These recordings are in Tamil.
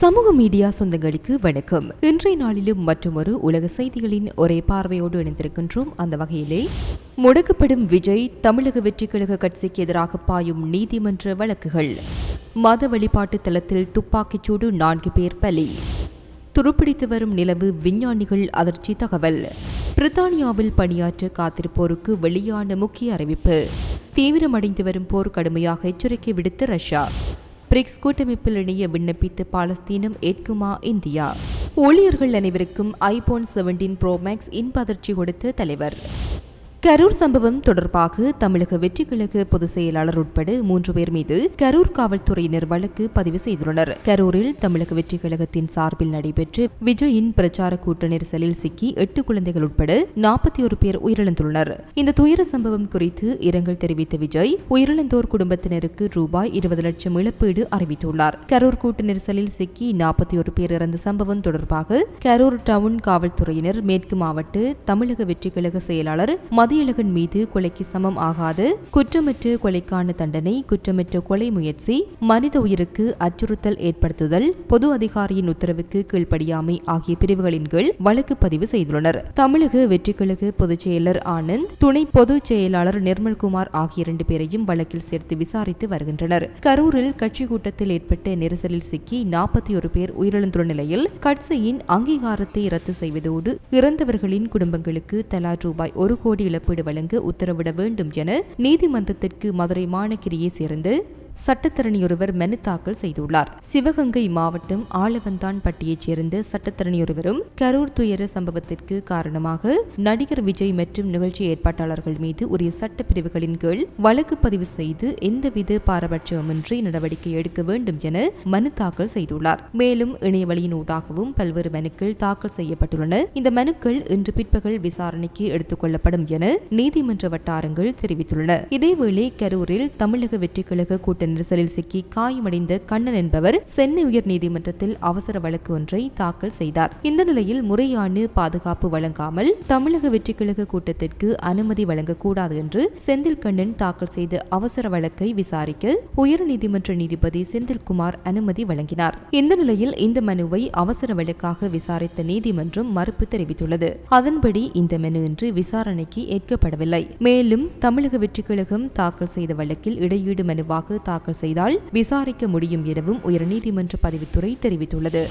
சமூக மீடியா சொந்தங்களுக்கு வணக்கம். இன்றைய நாளிலும் மற்றொரு உலக செய்திகளின் ஒரே பார்வையோடு இணைந்திருக்கின்றோம். அந்த வகையிலே முடக்கப்படும் விஜய் தமிழக வெற்றிக்கழக கட்சிக்கு எதிராக பாயும் நீதிமன்ற வழக்குகள். மத வழிபாட்டு தளத்தில் துப்பாக்கிச்சூடு நான்கு பேர் பலி. துருப்பிடித்து வரும் நிலவு விஞ்ஞானிகள் அதிர்ச்சி தகவல். பிரித்தானியாவில் பணியாற்ற காத்திருப்போருக்கு வெளியான முக்கிய அறிவிப்பு. தீவிரமடைந்து வரும் போர் கடுமையாக எச்சரிக்கை விடுத்த ரஷ்யா. பிரிக்ஸ் கூட்டமைப்பில் இணைய விண்ணப்பித்து பாலஸ்தீனம் ஏற்குமா இந்தியா? ஊழியர்கள் அனைவருக்கும் ஐபோன் செவன்டீன் ப்ரோ மேக்ஸ் இன்பதிர்ச்சி கொடுத்த தலைவர். கரூர் சம்பவம் தொடர்பாக தமிழக வெற்றி கழக பொதுச் செயலாளர் உட்பட மூன்று பேர் மீது கரூர் காவல்துறையினர் வழக்கு பதிவு செய்துள்ளனர். கரூரில் தமிழக வெற்றி கழகத்தின் சார்பில் நடைபெற்று விஜயின் பிரச்சார கூட்ட நெரிசலில் சிக்கி எட்டு குழந்தைகள் உட்பட நாற்பத்தி ஒரு பேர் உயிரிழந்துள்ளனர். இந்த துயர சம்பவம் குறித்து இரங்கல் தெரிவித்த விஜய் உயிரிழந்தோர் குடும்பத்தினருக்கு ரூபாய் இருபது லட்சம் இழப்பீடு அறிவித்துள்ளார். கரூர் கூட்ட நெரிசலில் சிக்கி நாற்பத்தி ஒரு பேர் இறந்த சம்பவம் தொடர்பாக கரூர் டவுன் காவல்துறையினர் மேற்கு மாவட்ட தமிழக வெற்றி கழக செயலாளர் மதியழகன் மீது கொலைக்கு சமம் ஆகாது. குற்றமற்ற கொலைக்கான தண்டனை குற்றமற்ற கொலை முயற்சி மனித உயிருக்கு அச்சுறுத்தல் ஏற்படுத்துதல் பொது அதிகாரியின் உத்தரவுக்கு கீழ்ப்படியாமை ஆகிய பிரிவுகளின் கீழ் வழக்கு பதிவு செய்துள்ளனர். தமிழக வெற்றிக்கழக பொதுச் செயலர் ஆனந்த் துணை பொதுச் செயலாளர் நிர்மல்குமார் ஆகிய இரண்டு பேரையும் வழக்கில் சேர்த்து விசாரித்து வருகின்றனர். கரூரில் கட்சி கூட்டத்தில் ஏற்பட்ட நெரிசலில் சிக்கி நாற்பத்தி ஒரு பேர் உயிரிழந்துள்ள நிலையில் கட்சியின் அங்கீகாரத்தை ரத்து செய்வதோடு இறந்தவர்களின் குடும்பங்களுக்கு தலா ரூபாய் ஒரு கோடி இழப்பீடு வழங்க உத்தரவிட வேண்டும் என நீதிமன்றத்திற்கு மதுரை மாநகிரியை சேர்ந்து சட்டத்தரணியொருவர் மனு தாக்கல் செய்துள்ளார். சிவகங்கை மாவட்டம் ஆலவந்தான் பட்டியைச் சேர்ந்த சட்டத்தரணியொருவரும் கரூர் துயர சம்பவத்திற்கு காரணமாக நடிகர் விஜய் மற்றும் நிகழ்ச்சி ஏற்பாட்டாளர்கள் மீது உரிய சட்ட பிரிவுகளின் கீழ் வழக்கு பதிவு செய்து எந்தவித பாரபட்சமின்றி நடவடிக்கை எடுக்க வேண்டும் என மனு தாக்கல் செய்துள்ளார். மேலும் இணையவழியினூடாகவும் பல்வேறு மனுக்கள் தாக்கல் செய்யப்பட்டுள்ளன. இந்த மனுக்கள் இன்று பிற்பகல் விசாரணைக்கு எடுத்துக் கொள்ளப்படும் என நீதிமன்ற வட்டாரங்கள் தெரிவித்துள்ளன. இதேவேளை கரூரில் தமிழக வெற்றிக்கழக கழக நெரிசலில் சிக்கி காயமடைந்த கண்ணன் என்பவர் சென்னை உயர்நீதிமன்றத்தில் அவசர வழக்கு ஒன்றை தாக்கல் செய்தார். இந்த நிலையில் முறையான பாதுகாப்பு வழங்காமல் தமிழக வெற்றிக் கழக கூட்டத்திற்கு அனுமதி வழங்கக்கூடாது என்று செந்தில் கண்ணன் தாக்கல் செய்த அவசர வழக்கை விசாரிக்க உயர்நீதிமன்ற நீதிபதி செந்தில்குமார் அனுமதி வழங்கினார். இந்த நிலையில் இந்த மனுவை அவசர வழக்காக விசாரித்த நீதிமன்றம் மறுப்பு தெரிவித்துள்ளது. அதன்படி இந்த மனு இன்று விசாரணைக்கு ஏற்கப்படவில்லை. மேலும் தமிழக வெற்றிக் கழகம் தாக்கல் செய்த வழக்கில் இடையீடு மனுவாக தாக்கல் செய்தால் விசாரிக்க முடியும் எனவும் உயர்நீதிமன்ற பதிவுத்துறை தெரிவித்துள்ளது.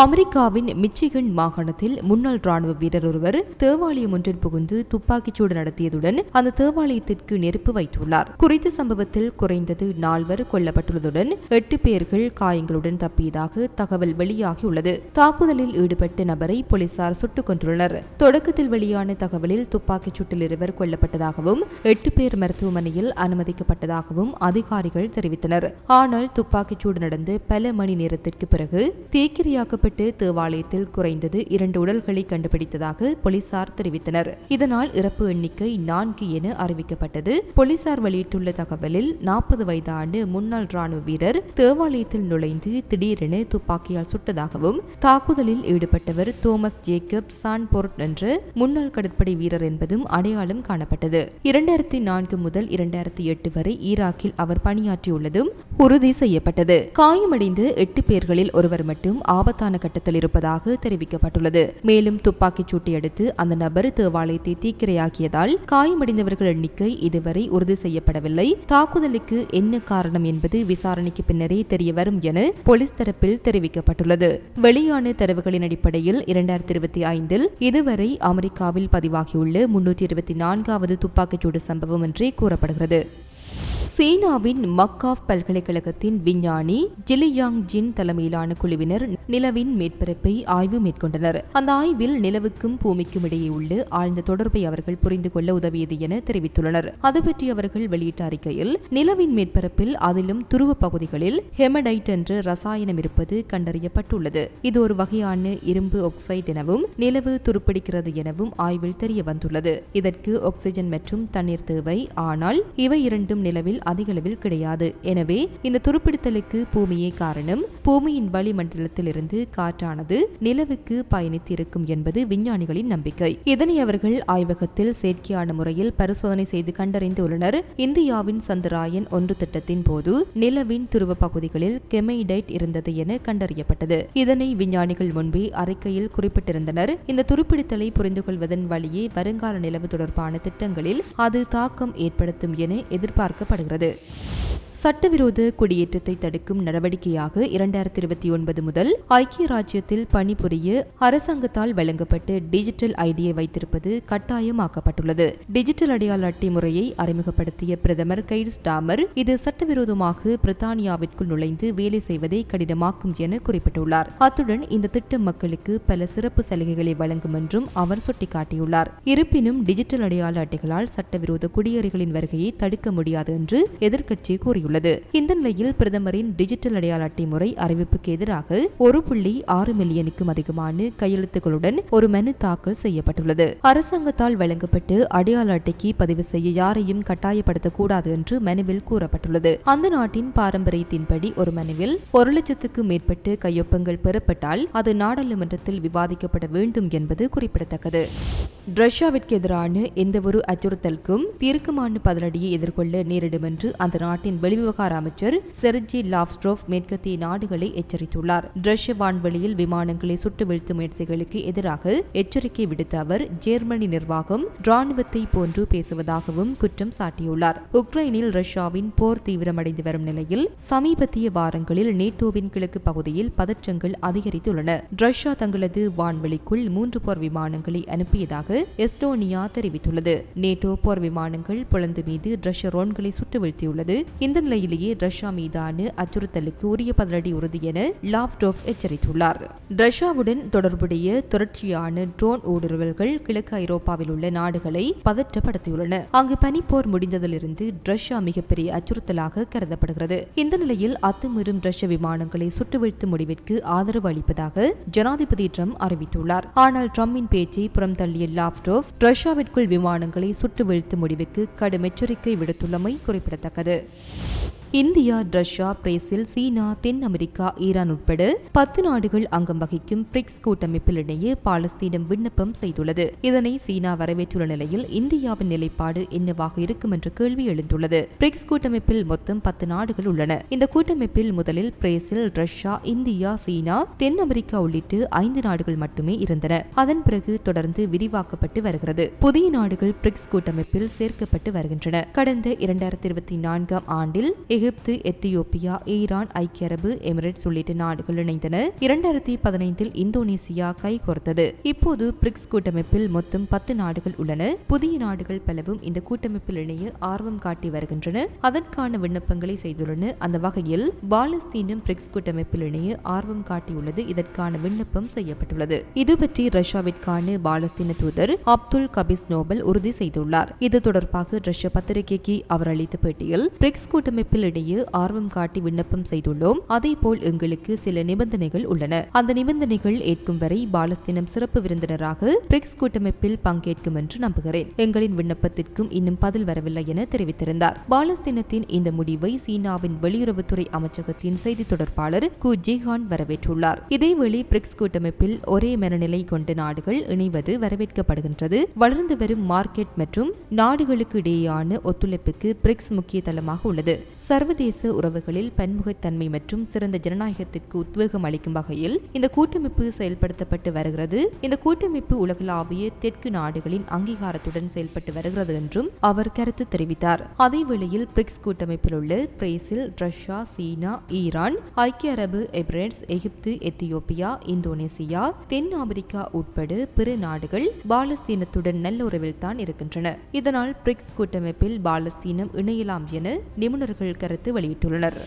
அமெரிக்காவின் மிச்சிகன் மாகாணத்தில் முன்னாள் ராணுவ வீரர் ஒருவர் தேவாலயம் ஒன்றில் புகுந்து துப்பாக்கிச்சூடு நடத்தியதுடன் அந்த தேவாலயத்திற்கு நெருப்பு வைத்துள்ளார். குறித்த சம்பவத்தில் குறைந்தது நால்வர் கொல்லப்பட்டுள்ளதுடன் எட்டு பேர்கள் காயங்களுடன் தப்பியதாக தகவல் வெளியாகியுள்ளது. தாக்குதலில் ஈடுபட்ட நபரை போலீசார் சுட்டுக் கொண்டுள்ளனர் தொடக்கத்தில் வெளியான தகவலில் துப்பாக்கிச் சூட்டில் இருவர் கொல்லப்பட்டதாகவும் எட்டு பேர் மருத்துவமனையில் அனுமதிக்கப்பட்டதாகவும் அதிகாரிகள் தெரிவித்தனர். ஆனால் துப்பாக்கிச்சூடு நடந்து பல மணி நேரத்திற்கு பிறகு தீக்கிரையாக்கப்பட்ட தேவாலயத்தில் குறைந்தது இரண்டு உடல்களை கண்டுபிடித்ததாக போலீசார் தெரிவித்தனர். இதனால் இறப்பு எண்ணிக்கை நான்கு என அறிவிக்கப்பட்டது. போலீசார் வெளியிட்டுள்ள தகவலில் நாற்பது வயதான முன்னாள் ராணுவ வீரர் தேவாலயத்தில் நுழைந்து திடீரென துப்பாக்கியால் சுட்டதாகவும் தாக்குதலில் ஈடுபட்டவர் தோமஸ் ஜேக்கப் சான்போர்ட் என்ற முன்னாள் கடற்படை வீரர் என்பதும் அடையாளம் காணப்பட்டது. இரண்டாயிரத்தி நான்கு முதல் இரண்டாயிரத்தி எட்டு வரை ஈராக்கில் அவர் பணியாற்றியுள்ளதும் உறுதி செய்யப்பட்டது. காயமடைந்து எட்டு பேர்களில் ஒருவர் மட்டும் ஆபத்தான கட்டத்தில் இருப்பதாக தெரிவிக்கப்பட்டுள்ளது. மேலும் துப்பாக்கிச் சூட்டையடுத்து அந்த நபர் தேவாலயத்தை தீக்கிரையாக்கியதால் காயமடைந்தவர்கள் எண்ணிக்கை இதுவரை உறுதி செய்யப்படவில்லை. தாக்குதலுக்கு என்ன காரணம் என்பது விசாரணைக்கு பின்னரே தெரியவரும் என போலீஸ் தரப்பில் தெரிவிக்கப்பட்டுள்ளது. வெளியான தரவுகளின் அடிப்படையில் இரண்டாயிரத்தி இருபத்தி ஐந்தில் இதுவரை அமெரிக்காவில் பதிவாகியுள்ள முன்னூற்றி இருபத்தி நான்காவது துப்பாக்கிச்சூடு சம்பவம் என்றே கூறப்படுகிறது. சீனாவின் மக்காவ் பல்கலைக்கழகத்தின் விஞ்ஞானி ஜிலியாங் ஜின் தலைமையிலான குழுவினர் நிலவின் மேற்பரப்பை ஆய்வு மேற்கொண்டனர். அந்த ஆய்வில் நிலவுக்கும் பூமிக்கும் இடையே உள்ள ஆழ்ந்த தொடர்பை அவர்கள் புரிந்து கொள்ள உதவியது என தெரிவித்துள்ளனர். அது பற்றி அவர்கள் வெளியிட்ட அறிக்கையில் நிலவின் மேற்பரப்பில் அதிலும் துருவ பகுதிகளில் ஹெமடைட் என்ற ரசாயனம் இருப்பது கண்டறியப்பட்டுள்ளது. இது ஒரு வகையான இரும்பு ஆக்சைடு எனவும் நிலவு துருப்பிடிக்கிறது எனவும் ஆய்வில் தெரிய வந்துள்ளது இதற்கு ஆக்சிஜன் மற்றும் தண்ணீர் தேவை. ஆனால் இவை இரண்டும் நிலவில் அதிகளவில் கிடையாது. எனவே இந்த துருப்பிடித்தலுக்கு பூமியே காரணம். பூமியின் வளிமண்டலத்திலிருந்து காற்றானது நிலவுக்கு பயணித்திருக்கும் என்பது விஞ்ஞானிகளின் நம்பிக்கை. இதனை அவர்கள் ஆய்வகத்தில் செயற்கையான முறையில் பரிசோதனை செய்து கண்டறிந்துள்ளனர். இந்தியாவின் சந்திராயன் ஒன்று திட்டத்தின் போது நிலவின் துருவ பகுதிகளில் கெமைடைட் இருந்தது என கண்டறியப்பட்டது. இதனை விஞ்ஞானிகள் முன்பே அறிக்கையில் குறிப்பிட்டிருந்தனர். இந்த துருப்பிடித்தலை புரிந்து கொள்வதன் வழியே வருங்கால நிலவு தொடர்பான திட்டங்களில் அது தாக்கம் ஏற்படுத்தும் என எதிர்பார்க்கப்படுகிறது. で சட்டவிரோத குடியேற்றத்தை தடுக்கும் நடவடிக்கையாக இரண்டாயிரத்தி இருபத்தி ஒன்பது முதல் ஐக்கிய ராஜ்யத்தில் பணிபுரிய அரசாங்கத்தால் வழங்கப்பட்ட டிஜிட்டல் ஐடியை வைத்திருப்பது கட்டாயமாக்கப்பட்டுள்ளது. டிஜிட்டல் அடையாள அட்டை முறையை அறிமுகப்படுத்திய பிரதமர் கைட் ஸ்டாமர் இது சட்டவிரோதமாக பிரித்தானியாவிற்குள் நுழைந்து வேலை செய்வதை கடினமாக்கும் என குறிப்பிட்டுள்ளார். அத்துடன் இந்த திட்டம் மக்களுக்கு பல சிறப்பு சலுகைகளை வழங்கும் என்றும் அவர் சுட்டிக்காட்டியுள்ளார். இருப்பினும் டிஜிட்டல் அடையாள அட்டைகளால் சட்டவிரோத குடியேறிகளின் வருகையை தடுக்க முடியாது என்று எதிர்க்கட்சி கூறியுள்ளது. கூறியுள்ளது இந்த நிலையில் பிரதமரின் டிஜிட்டல் அடையாள அட்டை முறை அறிவிப்புக்கு எதிராக ஒரு புள்ளி ஆறு மில்லியனுக்கும் அதிகமான கையெழுத்துக்களுடன் ஒரு மனு தாக்கல் செய்யப்பட்டுள்ளது. அரசாங்கத்தால் வழங்கப்பட்டு அடையாள அட்டைக்கு பதிவு செய்ய யாரையும் கட்டாயப்படுத்தக்கூடாது என்று மனுவில் கூறப்பட்டுள்ளது. அந்த நாட்டின் பாரம்பரியத்தின்படி ஒரு மனுவில் ஒரு லட்சத்துக்கு மேற்பட்டு கையொப்பங்கள் பெறப்பட்டால் அது நாடாளுமன்றத்தில் விவாதிக்கப்பட வேண்டும் என்பது குறிப்பிடத்தக்கது. ரஷ்யாவிற்கு எதிரான எந்தவொரு அச்சுறுத்தலுக்கும் தீர்க்கமான பதிலடியை எதிர்கொள்ள நேரிடும் என்று அந்த நாட்டின் வெளி வெளிவிவகார அமைச்சர் செர்ஜி லாவ்ஸ்ட்ரோவ் மேற்கத்திய நாடுகளை எச்சரித்துள்ளார். ரஷ்ய வான்வெளியில் விமானங்களை சுட்டு வீழ்த்தும் முயற்சிகளுக்கு எதிராக எச்சரிக்கை விடுத்த அவர் ஜெர்மனி நிர்வாகம் ராணுவத்தை போன்று பேசுவதாகவும் குற்றம் சாட்டியுள்ளார். உக்ரைனில் ரஷ்யாவின் போர் தீவிரமடைந்து வரும் நிலையில் சமீபத்திய வாரங்களில் நேட்டோவின் கிழக்கு பகுதியில் பதற்றங்கள் அதிகரித்துள்ளன. ரஷ்யா தங்களது வான்வெளிக்குள் மூன்று போர் விமானங்களை அனுப்பியதாக எஸ்டோனியா தெரிவித்துள்ளது. நேட்டோ போர் விமானங்கள் புலந்து மீது ரஷ்ய ரோன்களை சுட்டு வீழ்த்தியுள்ளது. இந்த இந்த நிலையிலேயே ரஷ்யா மீதான அச்சுறுத்தலுக்கு உரிய பதிலடி உறுதி என லாவ்டோவ் எச்சரித்துள்ளார். ரஷ்யாவுடன் தொடர்புடைய தொடர்ச்சியான ட்ரோன் ஊடுருவல்கள் கிழக்கு ஐரோப்பாவில் உள்ள நாடுகளை பதற்றப்படுத்தியுள்ளன. அங்கு பனிப்போர் முடிந்ததிலிருந்து ரஷ்யா மிகப்பெரிய அச்சுறுத்தலாக கருதப்படுகிறது. இந்த நிலையில் அத்துமீறும் ரஷ்ய விமானங்களை சுட்டுவிழ்த்தும் முடிவிற்கு ஆதரவு அளிப்பதாக ஜனாதிபதி ட்ரம்ப் அறிவித்துள்ளார். ஆனால் ட்ரம்பின் பேச்சை புறம் தள்ளிய லாவ்டோவ் ரஷ்யாவிற்குள் விமானங்களை சுட்டு வீழ்த்தும் முடிவுக்கு கடும் எச்சரிக்கை விடுத்துள்ளமை குறிப்பிடத்தக்கது. இந்தியா ரஷ்யா பிரேசில் சீனா தென் அமெரிக்கா ஈரான் உட்பட பத்து நாடுகள் அங்கம் வகிக்கும் பிரிக்ஸ் கூட்டமைப்பில் பாலஸ்தீனம் விண்ணப்பம் செய்துள்ளது. இதனை சீனா வரவேற்றுள்ள நிலையில் இந்தியாவின் நிலைப்பாடு என்னவாக இருக்கும் என்ற கேள்வி எழுந்துள்ளது. பிரிக்ஸ் கூட்டமைப்பில் மொத்தம் பத்து நாடுகள் உள்ளன. இந்த கூட்டமைப்பில் முதலில் பிரேசில் ரஷ்யா இந்தியா சீனா தென் அமெரிக்கா உள்ளிட்டு ஐந்து நாடுகள் மட்டுமே இருந்தன. அதன் பிறகு தொடர்ந்து விரிவாக்கப்பட்டு வருகிறது. புதிய நாடுகள் பிரிக்ஸ் கூட்டமைப்பில் சேர்க்கப்பட்டு வருகின்றன. கடந்த இரண்டாயிரத்தி இருபத்தி நான்காம் ஆண்டில் எகிப்து எத்தியோப்பியா ஈரான் ஐக்கிய அரபு எமிரேட்ஸ் உள்ளிட்ட நாடுகள் இணைந்தன. இரண்டாயிரத்தி பதினைந்தில் இந்தோனேசியா கைகோர்த்தது இப்போது பிரிக்ஸ் கூட்டமைப்பில் மொத்தம் பத்து நாடுகள் உள்ளன. புதிய நாடுகள் பலவும் இந்த கூட்டமைப்பில் இணைய ஆர்வம் காட்டி வருகின்றன. அதற்கான விண்ணப்பங்களை செய்துள்ளன. அந்த வகையில் பாலஸ்தீனும் பிரிக்ஸ் கூட்டமைப்பில் இணைய ஆர்வம் காட்டியுள்ளது. இதற்கான விண்ணப்பம் செய்யப்பட்டுள்ளது. இது பற்றி ரஷ்யாவிற்கான பாலஸ்தீன தூதர் அப்துல் கபிஸ் நோபல் உறுதி செய்துள்ளார். இது தொடர்பாக ரஷ்ய பத்திரிகைக்கு அவர் அளித்த பேட்டியில் பிரிக்ஸ் கூட்டமைப்பில் இடையே ஆர்வம் காட்டி விண்ணப்பம் செய்துள்ளோம். அதேபோல் எங்களுக்கு சில நிபந்தனைகள் உள்ளன. அந்த நிபந்தனைகள் ஏற்கும் வரை பாலஸ்தீனம் சிறப்பு விருந்தினராக பிரிக்ஸ் கூட்டமைப்பில் பங்கேற்கும் என்று நம்புகிறேன். எங்களின் விண்ணப்பத்திற்கும் இன்னும் பதில் வரவில்லை என தெரிவித்திருந்தார். பாலஸ்தீனத்தின் இந்த முடிவை சீனாவின் வெளியுறவுத்துறை அமைச்சகத்தின் செய்தி தொடர்பாளர் கு ஜிஹான் வரவேற்றுள்ளார். இதேவேளை பிரிக்ஸ் கூட்டமைப்பில் ஒரே மனநிலை கொண்ட நாடுகள் இணைவது வரவேற்கப்படுகின்றது. வளர்ந்து வரும் மார்க்கெட் மற்றும் நாடுகளுக்கு இடையேயான ஒத்துழைப்புக்கு பிரிக்ஸ் முக்கிய தளமாக உள்ளது. சர்வதேச உறவுகளில் பன்முகத்தன்மை மற்றும் சிறந்த ஜனநாயகத்திற்கு உத்வேகம் அளிக்கும் வகையில் இந்த கூட்டமைப்பு செயல்படுத்தப்பட்டு வருகிறது. இந்த கூட்டமைப்பு உலகளாவிய தெற்கு நாடுகளின் அங்கீகாரத்துடன் செயல்பட்டு வருகிறது என்றும் அவர் கருத்து தெரிவித்தார். அதேவேளையில் பிரிக்ஸ் கூட்டமைப்பில் உள்ள பிரேசில் ரஷ்யா சீனா ஈரான் ஐக்கிய அரபு எமிரேட்ஸ் எகிப்து எத்தியோப்பியா இந்தோனேசியா தென் ஆப்பிரிக்கா உட்பட பிற நாடுகள் பாலஸ்தீனத்துடன் நல்ல உறவில் தான் இருக்கின்றன. இதனால் பிரிக்ஸ் கூட்டமைப்பில் பாலஸ்தீனம் இணையலாம் என நிபுணர்கள் கருத்து வெளியிட்டுள்ளனர்.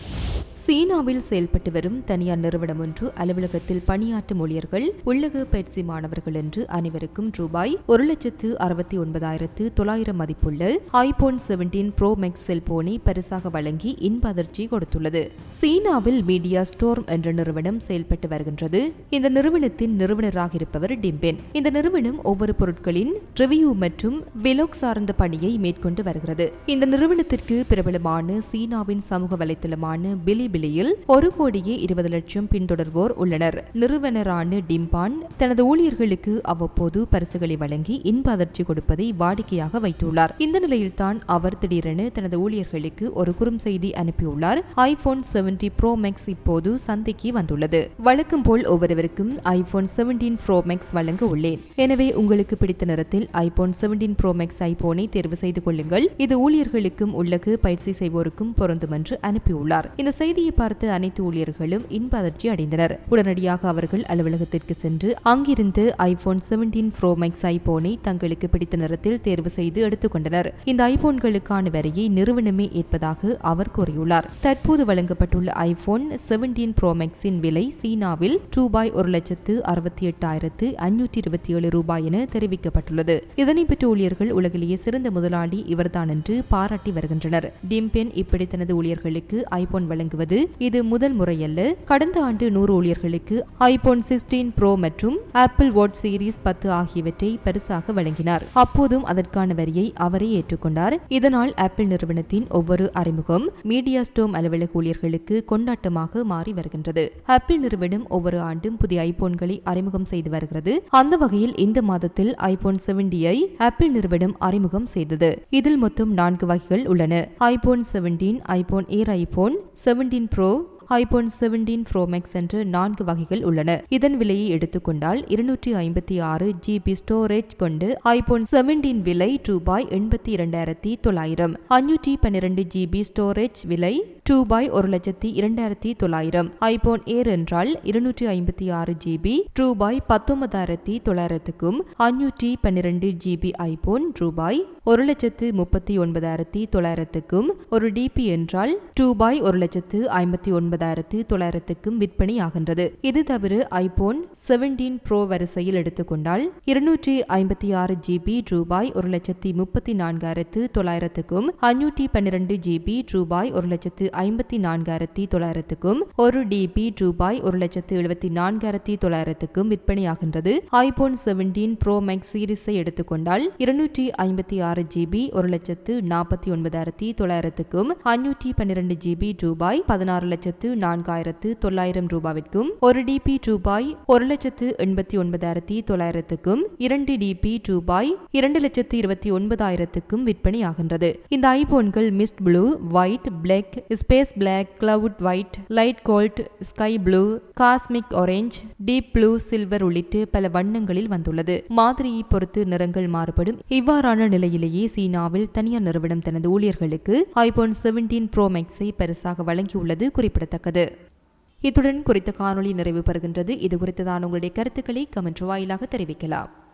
சீனாவில் செயல்பட்டு வரும் தனியார் நிறுவனம் ஒன்று அலுவலகத்தில் பணியாற்றும் ஊழியர்கள் உள்ளக பயிற்சி மாணவர்கள் என்று அனைவருக்கும் ரூபாய் ஒரு லட்சத்து அறுபத்தி ஒன்பதாயிரத்து தொள்ளாயிரம் மதிப்புள்ள ஐபோன் செவன்டீன் ப்ரோ மேக்ஸ் செல்போனை பரிசாக வழங்கி இன்ப அதிர்ச்சி கொடுத்துள்ளது. சீனாவில் மீடியா ஸ்டோர்ம் என்ற நிறுவனம் செயல்பட்டு வருகின்றது. இந்த நிறுவனத்தின் நிறுவனராக இருப்பவர் டிம்பென். இந்த நிறுவனம் ஒவ்வொரு பொருட்களின் ரிவ்யூ மற்றும் விலோக் சார்ந்த பணியை மேற்கொண்டு வருகிறது. இந்த நிறுவனத்திற்கு பிரபலமான சீனாவின் சமூக வலைத்தளமான பிலிபிலியில் ஒரு கோடியே இருபது லட்சம் பின்தொடர்வோர் உள்ளனர். நிறுவனரான டிம்பான் தனது ஊழியர்களுக்கு அவ்வப்போது பரிசுகளை வழங்கி இன்ப அதிர்ச்சி கொடுப்பதை வாடிக்கையாக வைத்துள்ளார். இந்த நிலையில்தான் அவர் திடீரென தனது ஊழியர்களுக்கு ஒரு குறுஞ்செய்தி அனுப்பியுள்ளார். ஐபோன் செவன்டி ப்ரோ மேக்ஸ் இப்போது சந்தைக்கு வந்துள்ளது. வழக்கம் போல் ஒவ்வொருவருக்கும் ஐபோன் செவன்டீன் ப்ரோ மேக்ஸ் வழங்க உள்ளேன். எனவே உங்களுக்கு பிடித்த நேரத்தில் ஐபோன் செவன்டீன் ப்ரோ மேக்ஸ் ஐபோனை தேர்வு செய்து கொள்ளுங்கள். இது ஊழியர்களுக்கும் உள்ளக்கு பயிற்சி செய்வோருக்கும் பொருந்தும் என்று அனுப்பியுள்ளார். இந்த செய்தி செய்தியை பார்த்து அனைத்து ஊழியர்களும் இன்ப அதிர்ச்சி அடைந்தனர். உடனடியாக அவர்கள் அலுவலகத்திற்கு சென்று அங்கிருந்து ஐபோன் செவன்டீன் ப்ரோ மேக்ஸ் ஐபோனை தங்களுக்கு பிடித்த நிறத்தில் தேர்வு செய்து எடுத்துக்கொண்டனர் இந்த ஐபோன்களுக்கான வரியை நிறுவனமே ஏற்பதாக அவர் கூறியுள்ளார். தற்போது வழங்கப்பட்டுள்ள ஐபோன் செவன்டீன் ப்ரோ மேக்ஸின் விலை சீனாவில் ரூபாய் ஒரு லட்சத்து அறுபத்தி எட்டாயிரத்து அஞ்சூற்றி இருபத்தி ஏழு ரூபாய் என தெரிவிக்கப்பட்டுள்ளது. இதனை பெற்ற ஊழியர்கள் உலகிலேயே சிறந்த முதலாளி இவர்தான் என்று பாராட்டி வருகின்றனர். டிம்பென் இப்படி தனது ஊழியர்களுக்கு ஐபோன் வழங்குவது வழங்குவது இது முதல் முறையல்ல. கடந்த ஆண்டு நூறு ஊழியர்களுக்கு ஐபோன் சிக்ஸ்டீன் ப்ரோ மற்றும் ஆப்பிள் வாட் சீரீஸ் பத்து ஆகியவற்றை பரிசாக வழங்கினார். அப்போதும் அதற்கான வரியை அவரே ஏற்றுக்கொண்டார். இதனால் ஆப்பிள் நிறுவனத்தின் ஒவ்வொரு அறிமுகம் மீடியா ஸ்டோம் அலுவலக ஊழியர்களுக்கு கொண்டாட்டமாக மாறி வருகின்றது. ஆப்பிள் நிறுவனம் ஒவ்வொரு ஆண்டும் புதிய ஐபோன்களை அறிமுகம் செய்து வருகிறது. அந்த வகையில் இந்த மாதத்தில் ஐபோன் செவன்டியை ஆப்பிள் நிறுவனம் அறிமுகம் செய்தது. இதில் மொத்தம் நான்கு வகைகள் உள்ளன. IPhone seventeen iPhone Air iPhone seven seventeen Pro iPhone seventeen Pro Max என்று நான்கு வகைகள் உள்ளன. இதன் விலையை எடுத்துக்கொண்டால் இருநூற்றி ஐம்பத்தி ஆறு ஜிபி ஸ்டோரேஜ் கொண்டு ஐபோன் செவன்டீன் விலை ரூபாய் எண்பத்தி இரண்டாயிரத்தி தொள்ளாயிரம். அஞ்சூற்றி பன்னிரண்டு ஜிபி ஸ்டோரேஜ் விலை ரூபாய் ஒரு லட்சத்தி இரண்டாயிரத்தி தொள்ளாயிரம். ஐபோன் ஏர் என்றால் இருநூற்றி ஐம்பத்தி ஆறு ஜிபி ரூபாய் பத்தொன்பதாயிரத்தி தொள்ளாயிரத்துக்கும் அஞ்சூற்றி பன்னிரண்டு ஜிபி ஐபோன் ரூபாய் ஒரு லட்சத்து முப்பத்தி ஒன்பதாயிரத்தி தொள்ளாயிரத்துக்கும் ஒரு டிபி என்றால் ரூபாய் ஒரு லட்சத்து ஐம்பத்தி ஒன்பதாயிரத்து தொள்ளாயிரத்துக்கும் விற்பனையாகின்றது இது தவிர ஐபோன் செவன்டீன் ப்ரோ வரிசையில் எடுத்துக்கொண்டால் இருநூற்றி ஐம்பத்தி ஆறு ஜிபி ரூபாய் ஒரு லட்சத்தி முப்பத்தி நான்காயிரத்து தொள்ளாயிரத்துக்கும் அஞ்சூற்றி பன்னிரண்டு ஜிபி ரூபாய் ஒரு லட்சத்து ஐம்பத்தி நான்காயிரத்தி தொள்ளாயிரத்துக்கும் ஒரு டிபி ரூபாய் ஒரு லட்சத்து எழுபத்தி நான்காயிரத்தி தொள்ளாயிரத்துக்கும் விற்பனையாகின்றது. ஐபோன் செவன்டீன் ப்ரோ மேக்ஸ் சீரிஸை எடுத்துக்கொண்டால் இருநூற்றி ஐம்பத்தி ஆறு ஜிபி ஒரு லட்சத்து நாற்பத்தி ஒன்பதாயிரத்தி தொள்ளாயிரத்துக்கும் அஞ்சூற்றி பன்னிரண்டு ஜிபி ரூபாய் பதினாறு லட்சத்து நான்காயிரத்து தொள்ளாயிரம் ரூபாவிற்கும் ஒரு டிபி ரூபாய் ஒரு லட்சத்து எண்பத்தி ஒன்பதாயிரத்தி தொள்ளாயிரத்துக்கும் இரண்டு டிபி ரூபாய் இரண்டு லட்சத்து இருபத்தி ஒன்பதாயிரத்துக்கும் விற்பனையாகின்றது. இந்த ஐபோன்கள் mist blue white black space black cloud white light gold sky blue cosmic orange deep blue silver உள்ளிட்டு பல வண்ணங்களில் வந்துள்ளது. மாதிரியை பொறுத்து நிறங்கள் மாறுபடும். இவ்வாறான நிலையிலேயே சீனாவில் தனியார் நிறுவனம் தனது ஊழியர்களுக்கு ஐபோன் செவன்டீன் ப்ரோ மேக்ஸை பரிசாக வழங்கியுள்ளது குறிப்பிடத்தக்கது. இத்துடன் குறித்த காணொளி நிறைவு பெறுகின்றது. இது குறித்ததான உங்களுடைய கருத்துக்களை கமெண்ட் வாயிலாக தெரிவிக்கலாம்.